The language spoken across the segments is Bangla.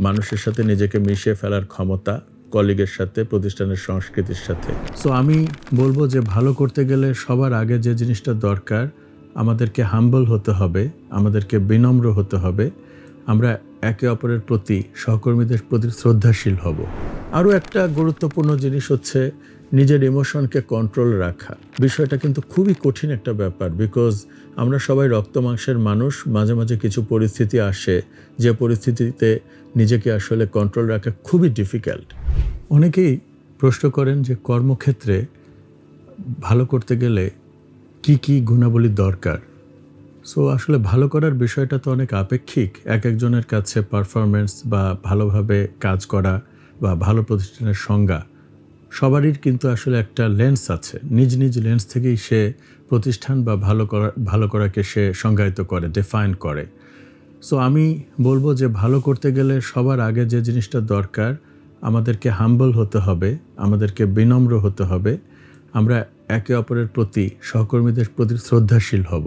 মানুষের সাথে নিজেকে মিশিয়ে ফেলার ক্ষমতা কলিগের সাথে, প্রতিষ্ঠানের সংস্কৃতির সাথে। সো আমি বলব যে ভালো করতে গেলে সবার আগে যে জিনিসটা দরকার, আমাদেরকে হাম্বল হতে হবে, আমাদেরকে বিনম্র হতে হবে। আমরা একে অপরের প্রতি সহকর্মীদের প্রতি শ্রদ্ধাশীল হব। আরও একটা গুরুত্বপূর্ণ জিনিস হচ্ছে নিজের ইমোশনকে কন্ট্রোল রাখা। বিষয়টা কিন্তু খুবই কঠিন একটা ব্যাপার বিকজ আমরা সবাই রক্ত মাংসের মানুষ, মাঝে মাঝে কিছু পরিস্থিতি আসে, যে পরিস্থিতিতে নিজেকে আসলে কন্ট্রোল রাখা খুবই ডিফিকাল্ট অনেকেই প্রশ্ন করেন যে কর্মক্ষেত্রে ভালো করতে গেলে কি কি গুণাবলী দরকার? সো আসলে ভালো করার বিষয়টা তো অনেক আপেক্ষিক। এক একজনের কাছে পারফরমেন্স বা ভালোভাবে কাজ করা বা ভালো প্রতিষ্ঠানের সংজ্ঞা, সবারই কিন্তু আসলে একটা লেন্স আছে। নিজ নিজ লেন্স থেকেই সে প্রতিষ্ঠান বা ভালো করা, ভালো করাকে সে সংজ্ঞায়িত করে ডিফাইন করে। সো আমি বলব যে ভালো করতে গেলে সবার আগে যে জিনিসটা দরকার, আমাদেরকে হাম্বল হতে হবে, আমাদেরকে বিনম্র হতে হবে। আমরা একে অপরের প্রতি, সহকর্মীদের প্রতি শ্রদ্ধাশীল হব।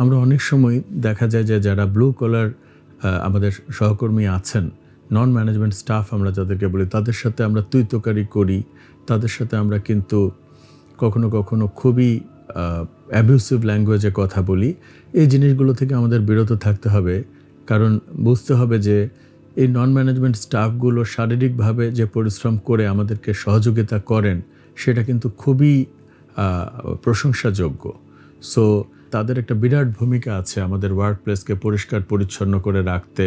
আমরা অনেক সময় দেখা যায় যে যারা ব্লু কলার আমাদের সহকর্মী আছেন নন ম্যানেজমেন্ট স্টাফ আমরা যাদেরকে বলি, তাদের সাথে আমরা তুইতকারি করি। তাদের সাথে আমরা কিন্তু কখনো কখনো খুবই অ্যাবিউসিভ ল্যাঙ্গুয়েজে কথা বলি। এই জিনিসগুলো থেকে আমাদের বিরত থাকতে হবে। কারণ বুঝতে হবে যে, এই নন ম্যানেজমেন্ট স্টাফগুলো শারীরিকভাবে যে পরিশ্রম করে আমাদেরকে সহযোগিতা করেন, সেটা কিন্তু খুবই প্রশংসাযোগ্য। সো তাদের একটা বিরাট ভূমিকা আছে আমাদের ওয়ার্ক প্লেসকে পরিষ্কার পরিচ্ছন্ন করে রাখতে,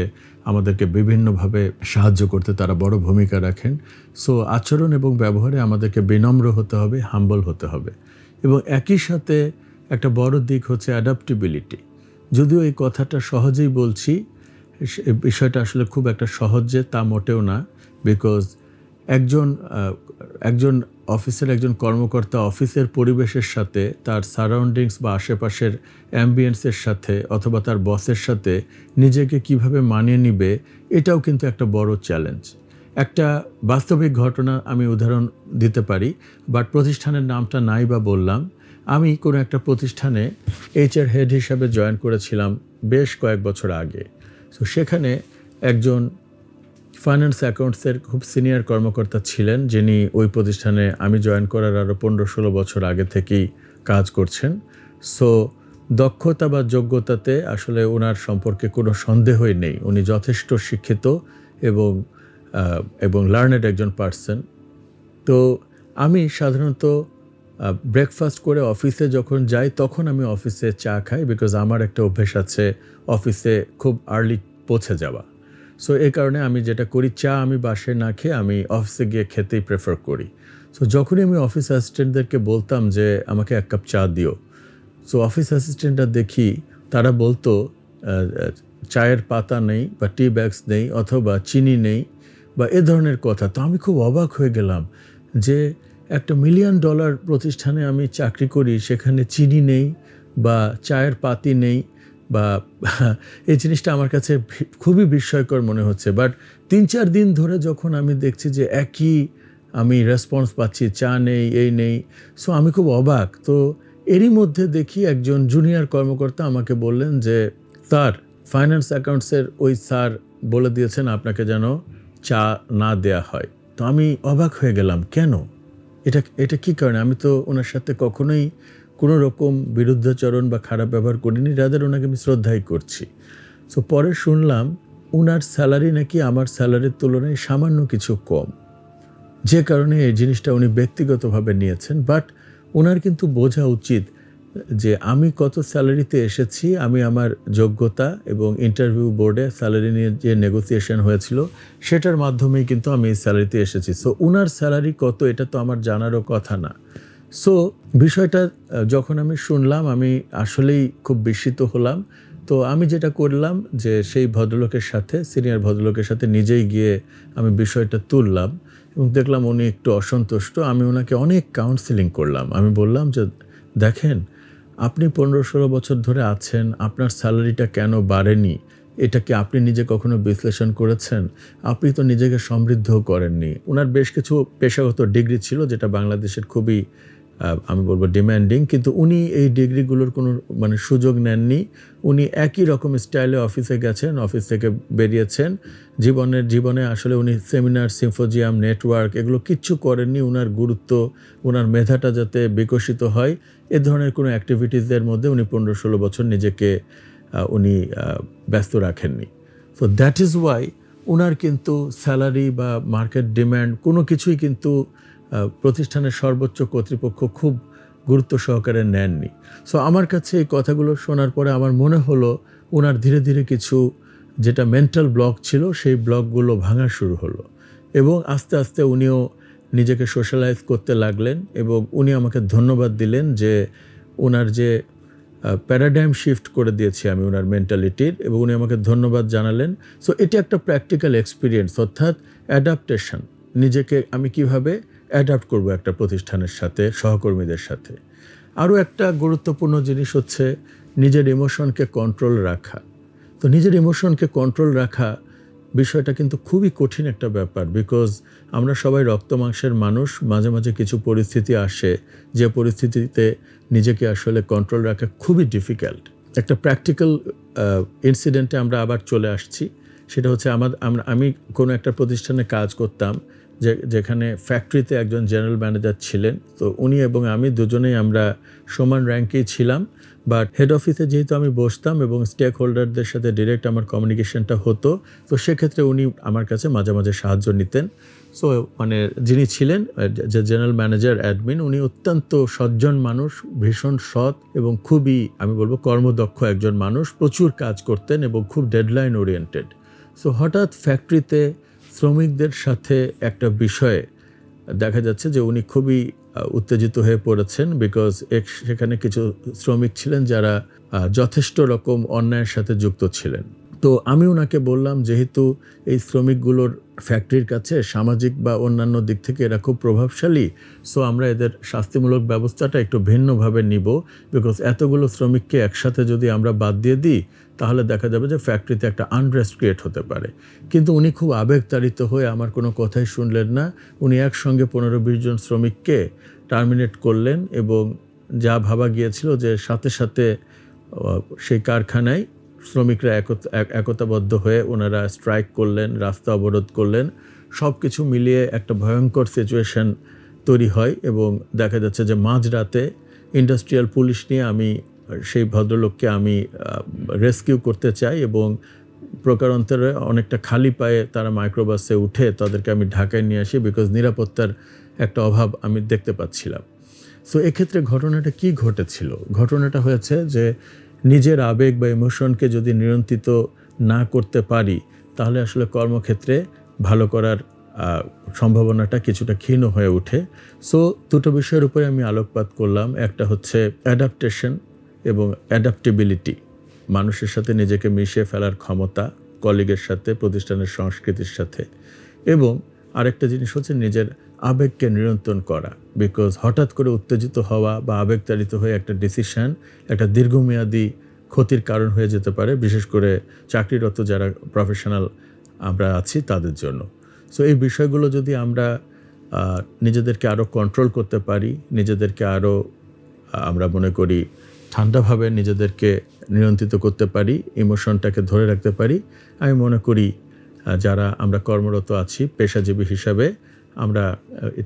আমাদেরকে বিভিন্নভাবে সাহায্য করতে তারা বড় ভূমিকা রাখেন। সো আচরণ এবং ব্যবহারে আমাদেরকে বিনম্র হতে হবে হাম্বল হতে হবে। এবং একই সাথে একটা বড় দিক হচ্ছে অ্যাডাপ্টেবিলিটি যদিও এই কথাটা সহজেই বলছি বিষয়টা আসলে খুব একটা সহজ তা মোটেও না বিকজ একজন একজন অফিসের একজন কর্মকর্তা অফিসের পরিবেশের সাথে, তার সারাউন্ডিংস বা আশেপাশের অ্যাম্বিয়েন্সের সাথে অথবা তার বসের সাথে নিজেকে কীভাবে মানিয়ে নিবে, এটাও কিন্তু একটা বড় চ্যালেঞ্জ। একটা বাস্তবিক ঘটনা আমি উদাহরণ দিতে পারি, বাট প্রতিষ্ঠানের নামটা নাই বা বললাম। আমি কোনো একটা প্রতিষ্ঠানে এইচআর হেড হিসাবে জয়েন করেছিলাম বেশ কয়েক বছর আগে। তো সেখানে একজন ফাইন্যান্স অ্যাকাউন্টসের খুব সিনিয়র কর্মকর্তা ছিলেন, যিনি ওই প্রতিষ্ঠানে আমি জয়েন করার আরও পনেরো ষোলো বছর আগে থেকেই কাজ করছেন। সো দক্ষতা বা যোগ্যতাতে আসলে ওনার সম্পর্কে কোনো সন্দেহই নেই। উনি যথেষ্ট শিক্ষিত এবং এবং লার্নেড একজন পার্সন তো আমি সাধারণত ব্রেকফাস্ট করে অফিসে যখন যাই, তখন আমি অফিসে চা খাই বিকজ আমার একটা অভ্যেস আছে অফিসে খুব আর্লি পৌঁছে যাওয়া। সো এই কারণে আমি যেটা করি, চা আমি বাসে না খেয়ে আমি অফিসে গিয়ে খেতেই প্রেফার করি। সো যখনই আমি অফিস অ্যাসিস্ট্যান্টদেরকে বলতাম যে, আমাকে এক কাপ চা দিও। সো অফিস অ্যাসিস্ট্যান্টরা দেখি, তারা বলতো চায়ের পাতা নেই বা টি ব্যাগস নেই অথবা চিনি নেই বা এ ধরনের কথা। তো আমি খুব অবাক হয়ে গেলাম যে, একটা মিলিয়ন ডলার প্রতিষ্ঠানে আমি চাকরি করি, সেখানে চিনি নেই বা চায়ের পাতি নেই বা এই জিনিসটা আমার কাছে খুবই বিস্ময়কর মনে হচ্ছে। বাট তিন চার দিন ধরে যখন আমি দেখছি যে একই আমি রেসপন্স পাচ্ছি, চা নেই, এই নেই সো আমি খুব অবাক। তো এরই মধ্যে দেখি একজন জুনিয়র কর্মকর্তা আমাকে বললেন যে, স্যার ফাইন্যান্স অ্যাকাউন্টসের ওই স্যার বলে দিয়েছেন আপনাকে যেন চা না দেয়া হয়। তো আমি অবাক হয়ে গেলাম, কেন? এটা এটা কী কারণে? আমি তো ওনার সাথে কখনোই কোনো রকম বিরুদ্ধাচরণ বা খারাপ ব্যবহার করিনি রাদার ওনাকে আমি শ্রদ্ধাই করছি। সো পরে শুনলাম ওনার স্যালারি নাকি আমার স্যালারির তুলনায় সামান্য কিছু কম। যে কারণে এই জিনিসটা উনি ব্যক্তিগতভাবে নিয়েছেন বাট ওনার কিন্তু বোঝা উচিত যে আমি কত স্যালারিতে এসেছি, আমি আমার যোগ্যতা এবং ইন্টারভিউ বোর্ডে স্যালারি নিয়ে যে নেগোসিয়েশন হয়েছিল, সেটার মাধ্যমেই কিন্তু আমি এই স্যালারিতে এসেছি। সো ওনার স্যালারি কত এটা তো আমার জানারও কথা না। সো বিষয়টা যখন আমি শুনলাম, আমি আসলেই খুব বিস্মিত হলাম। তো আমি যেটা করলাম যে, সেই ভদ্রলোকের সাথে সিনিয়র ভদ্রলোকের সাথে নিজেই গিয়ে আমি বিষয়টা তুললাম এবং দেখলাম উনি একটু অসন্তুষ্ট। আমি ওনাকে অনেক কাউন্সিলিং করলাম। আমি বললাম যে, দেখেন, আপনি পনেরো ষোলো বছর ধরে আছেন, আপনার স্যালারিটা কেন বাড়েনি? এটা কি আপনি নিজে কখনো বিশ্লেষণ করেছেন? আপনি তো নিজেকে সমৃদ্ধও করেননি। ওনার বেশ কিছু পেশাগত ডিগ্রি ছিল, যেটা বাংলাদেশের খুবই আমি বলব ডিম্যান্ডিং কিন্তু উনি এই ডিগ্রিগুলোর কোনো মানে সুযোগ নেননি। উনি একই রকম স্টাইলে অফিসে গেছেন অফিস থেকে বেরিয়েছেন। জীবনের, জীবনে আসলে উনি সেমিনার সিম্ফোজিয়াম নেটওয়ার্ক এগুলো কিচ্ছু করেননি। ওনার গুরুত্ব ওনার মেধাটা যাতে বিকশিত হয়, এ ধরনের কোনো অ্যাক্টিভিটিসের মধ্যে উনি পনেরো ষোলো বছর নিজেকে উনি ব্যস্ত রাখেননি। সো দ্যাট ইজ ওয়াই ওনার কিন্তু স্যালারি বা মার্কেট ডিম্যান্ড কোনো কিছুই কিন্তু প্রতিষ্ঠানের সর্বোচ্চ কর্তৃপক্ষ খুব গুরুত্ব সহকারে নেননি। সো আমার কাছে এই কথাগুলো শোনার পরে আমার মনে হলো ওনার ধীরে ধীরে কিছু যেটা মেন্টাল ব্লক ছিল, সেই ব্লকগুলো ভাঙা শুরু হলো এবং আস্তে আস্তে উনিও নিজেকে সোশ্যালাইজ করতে লাগলেন এবং উনি আমাকে ধন্যবাদ দিলেন যে ওনার যে প্যারাডাইম শিফট করে দিয়েছি আমি ওনার মেন্টালিটির এবং উনি আমাকে ধন্যবাদ জানালেন। সো এটি একটা প্র্যাকটিক্যাল এক্সপিরিয়েন্স অর্থাৎ অ্যাডাপ্টেশন নিজেকে আমি কীভাবে অ্যাডাপ্ট করব একটা প্রতিষ্ঠানের সাথে, সহকর্মীদের সাথে। আরও একটা গুরুত্বপূর্ণ জিনিস হচ্ছে নিজের ইমোশনকে কন্ট্রোল রাখা। তো নিজের ইমোশনকে কন্ট্রোল রাখা বিষয়টা কিন্তু খুবই কঠিন একটা ব্যাপার বিকজ আমরা সবাই রক্ত মাংসের মানুষ, মাঝে মাঝে কিছু পরিস্থিতি আসে, যে পরিস্থিতিতে নিজেকে আসলে কন্ট্রোল রাখা খুবই ডিফিকাল্ট একটা প্র্যাকটিক্যাল ইনসিডেন্টে আমরা আবার চলে আসছি। সেটা হচ্ছে আমার আমি কোনো একটা প্রতিষ্ঠানে কাজ করতাম যে, যেখানে ফ্যাক্টরিতে একজন জেনারেল ম্যানেজার ছিলেন। তো উনি এবং আমি দুজনেই আমরা সমান র্যাঙ্কেই ছিলাম। বাট হেড অফিসে যেহেতু আমি বসতাম এবং স্টেক হোল্ডারদের সাথে ডিরেক্ট আমার কমিউনিকেশনটা হতো, তো সেক্ষেত্রে উনি আমার কাছে মাঝে মাঝে সাহায্য নিতেন। সো মানে যিনি ছিলেন যে জেনারেল ম্যানেজার অ্যাডমিন উনি অত্যন্ত সজ্জন মানুষ, ভীষণ সৎ এবং খুবই, আমি বলব কর্মদক্ষ একজন মানুষ, প্রচুর কাজ করতেন এবং খুব ডেডলাইন ওরিয়েন্টেড সো হঠাৎ ফ্যাক্টরিতে শ্রমিকদের সাথে একটা বিষয়ে দেখা যাচ্ছে যে উনি খুবই উত্তেজিত হয়ে পড়েছেন বিকজ এক, সেখানে কিছু শ্রমিক ছিলেন যারা যথেষ্ট রকম অন্যায়ের সাথে যুক্ত ছিলেন। তো আমি ওনাকে বললাম, যেহেতু এই শ্রমিকগুলোর ফ্যাক্টরির কাছে সামাজিক বা অন্যান্য দিক থেকে এরা খুব প্রভাবশালী সো আমরা এদের শাস্তিমূলক ব্যবস্থাটা একটু ভিন্নভাবে নিব বিকজ এতগুলো শ্রমিককে একসাথে যদি আমরা বাদ দিয়ে দিই, তাহলে দেখা যাবে যে ফ্যাক্টরিতে একটা আনরেস্ট ক্রিয়েট হতে পারে। কিন্তু উনি খুব আবেগতাড়িত হয়ে আমার কোনো কথাই শুনলেন না। উনি একসঙ্গে পনেরো বিশ জন শ্রমিককে টার্মিনেট করলেন এবং যা ভাবা গিয়েছিল যে সাথে সাথে সেই কারখানায় শ্রমিকরা একত- এক- একতাবদ্ধ হয়ে ওনারা স্ট্রাইক করলেন, রাস্তা অবরোধ করলেন। সব কিছু মিলিয়ে একটা ভয়ঙ্কর সিচুয়েশন তৈরি হয় এবং দেখা যাচ্ছে যে মাঝরাতে ইন্ডাস্ট্রিয়াল পুলিশ নিয়ে আমি, সেই ভদ্রলোককে আমি রেস্কিউ করতে চাই এবং প্রকারান্তরে অনেকটা খালি পায়ে তারা মাইক্রোবাসে উঠে তাদেরকে আমি ঢাকায় নিয়ে আসি বিকজ নিরাপত্তার একটা অভাব আমি দেখতে পাচ্ছিলাম। সো এক্ষেত্রে ঘটনাটা কি ঘটেছিল? ঘটনাটা হয়েছে যে নিজের আবেগ বা ইমোশনকে যদি নিয়ন্ত্রিত না করতে পারি, তাহলে আসলে কর্মক্ষেত্রে ভালো করার সম্ভাবনাটা কিছুটা ক্ষীণ হয়ে ওঠে। সো দুটো বিষয়ের উপরে আমি আলোকপাত করলাম। একটা হচ্ছে অ্যাডাপ্টেশন এবং অ্যাডাপ্টেবিলিটি মানুষের সাথে নিজেকে মিশিয়ে ফেলার ক্ষমতা কলিগের সাথে, প্রতিষ্ঠানের সংস্কৃতির সাথে। এবং আরেকটা জিনিস হচ্ছে নিজের আবেগকে নিয়ন্ত্রণ করা। বিকজ হঠাৎ করে উত্তেজিত হওয়া বা আবেগতাড়িত হয়ে একটা ডিসিশন একটা দীর্ঘমেয়াদী ক্ষতির কারণ হয়ে যেতে পারে, বিশেষ করে চাকরিরত যারা প্রফেশনাল আমরা আছি তাদের জন্য। সো এই বিষয়গুলো যদি আমরা নিজেদেরকে আরও কন্ট্রোল করতে পারি, নিজেদেরকে আরও আমরা মনে করি ঠান্ডাভাবে নিজেদেরকে নিয়ন্ত্রিত করতে পারি ইমোশনটাকে ধরে রাখতে পারি, আমি মনে করি যারা আমরা কর্মরত আছি, পেশাজীবী হিসাবে, আমরা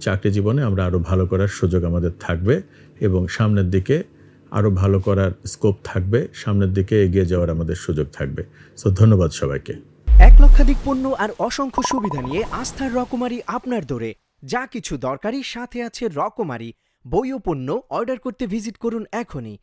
চাকরি জীবনে আমরা আরও ভালো করার সুযোগ আমাদের থাকবে এবং সামনের দিকে আরও ভালো করার স্কোপ থাকবে, সামনের দিকে এগিয়ে যাওয়ার আমাদের সুযোগ থাকবে। সো ধন্যবাদ সবাইকে। এক লক্ষাধিক পণ্য আর অসংখ্য সুবিধা নিয়ে আস্থার রকমারি আপনার দোরে। যা কিছু দরকারি, সাথে আছে রকমারি। বই ও পণ্য, অর্ডার করতে ভিজিট করুন এখনই।